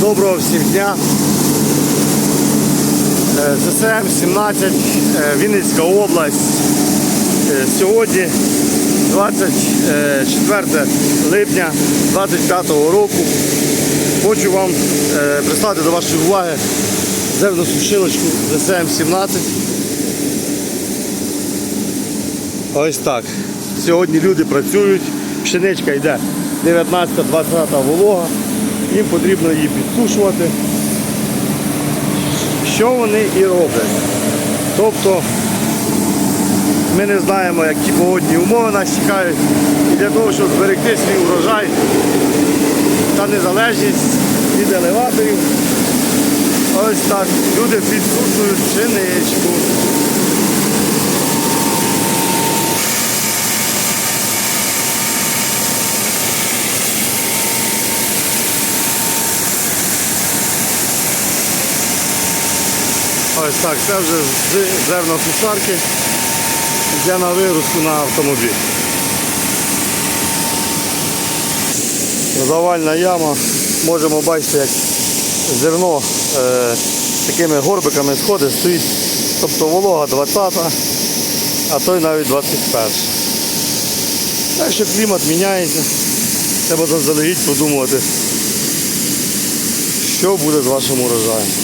Доброго всім дня. Е, ЗСМ 17, е, Вінницька область. Е, Сьогодні 24 липня 25 року. Хочу вам представити до вашої уваги зерносушилочку ЗСМ 17. Ось так. Сьогодні люди працюють, пшеничка йде 19-20 волога, їм потрібно її підсушувати. Що вони і роблять? Тобто ми не знаємо, які погодні умови нас чекають. І для того, щоб зберегти свій урожай та незалежність від елеваторів, ось так люди підсушують пшеничку. Ось так, це вже з зерносушарки йде на вируску на автомобіль. Завальна яма. Можемо бачити, як зерно е, такими горбиками сходить, стоїть, тобто волога 20, а той навіть 21. Так що клімат міняється. Треба заздалегідь подумати, що буде з вашим урожаєм.